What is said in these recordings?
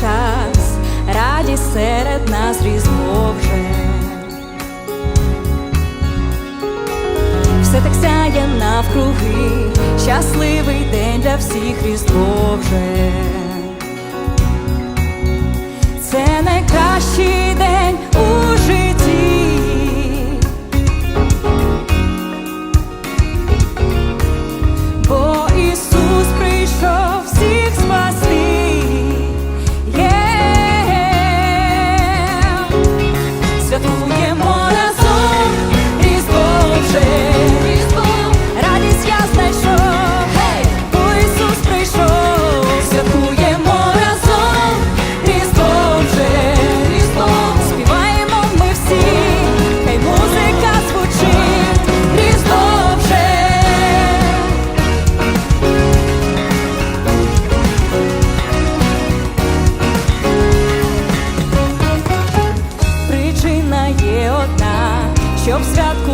час, радість серед нас різдво вже. Все так сяє навкруги, щасливий день для всіх різдво вже. Це найкращий день щоб святкувати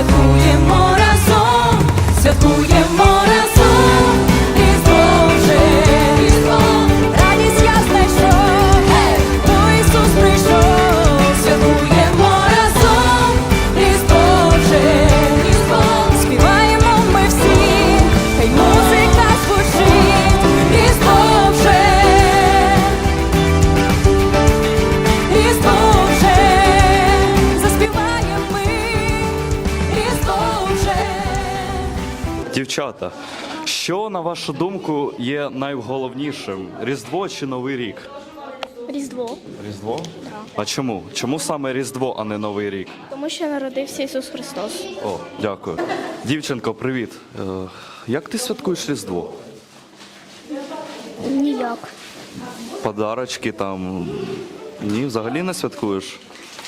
Святкуємо разом, святкуємо Що на вашу думку є найголовнішим? Різдво чи Новий рік? Різдво, Різдво? А чому? Чому саме Різдво, а не Новий рік? тому що народився Ісус Христос. О, дякую. Дівчинко, привіт. Е, як ти святкуєш Різдво? Ніяк. Подарочки там. Ні, взагалі не святкуєш?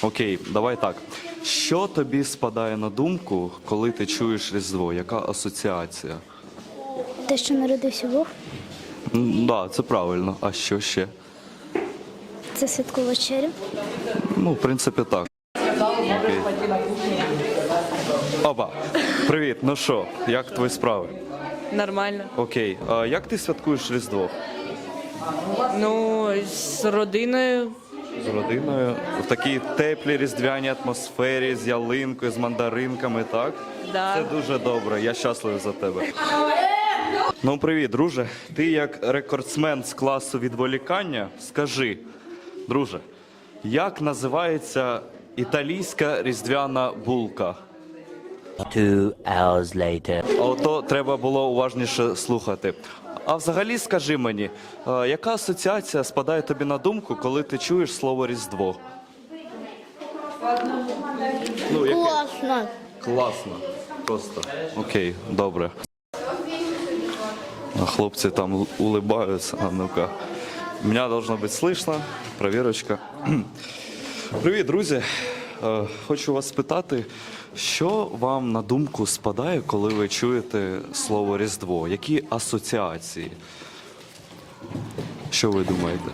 Окей, давай так. Що тобі спадає на думку, коли ти чуєш Різдво? Яка асоціація? Те, що народився Бог, Так, да, це правильно. А що ще? це святку вечерю. Ну, в принципі, так. Окей. Опа, привіт. Ну що, як твої справи? Нормально. Окей. А як ти святкуєш Різдво? Ну, з родиною. З родиною? В такій теплій різдвяній атмосфері, з ялинкою, з мандаринками, так? Да. Це дуже добре. Я щасливий за тебе. Ну, привіт, друже. Ти як рекордсмен з класу відволікання, скажи, друже, як називається італійська різдвяна булка? Two hours later. Ото треба було уважніше слухати. А взагалі скажи мені, е, яка асоціація спадає тобі на думку, коли ти чуєш слово Різдво? Ну, яке? Класно. Класно. Просто. Окей, добре. А хлопці там у- улыбаються. А ну-ка. Меня должно бути слышно. Провірочка. Привіт, друзі. Е, Хочу вас спитати, що вам на думку спадає, коли ви чуєте слово Різдво? Які асоціації? Що ви думаєте?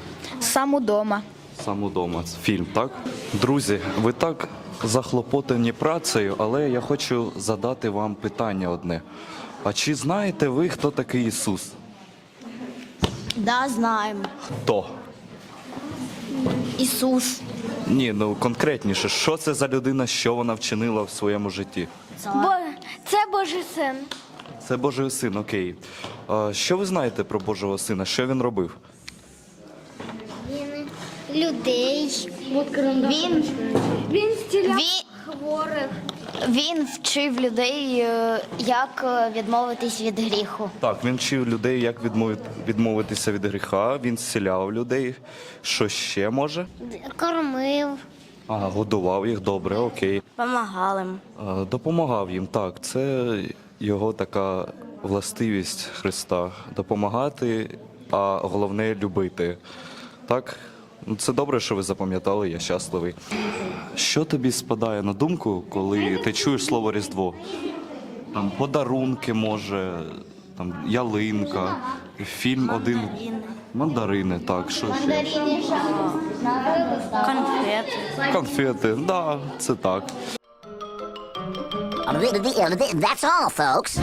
Сам удома. Сам удома. Фільм, так? Друзі, ви так захлопотані працею, але я хочу задати вам питання одне. А чи знаєте ви, хто такий Ісус? Да, знаємо. Хто? Ісус. Ні, ну конкретніше, що це за людина, що вона вчинила в своєму житті? Бо це Божий син. Це Божий син, окей. А, що ви знаєте про Божого сина? Що він робив? Він людей. Він, Він стіляв він, хворих. Він вчив людей, е, як е, відмовитись від гріху. Так, він вчив людей, як відмовитися від гріха, він зціляв людей. Що ще може? Кормив. А, годував їх добре, окей. Помагав їм. Допомагав їм, так. Це його така властивість Христа. Допомагати, а головне любити. Так? Ну, Це добре, що ви запам'ятали, я щасливий. Що тобі спадає на думку, коли ти чуєш слово Різдво? Там подарунки, може, там ялинка, фільм один. Мандарини, так, що ще? Конфети. Конфети, да, це так. That's all, folks.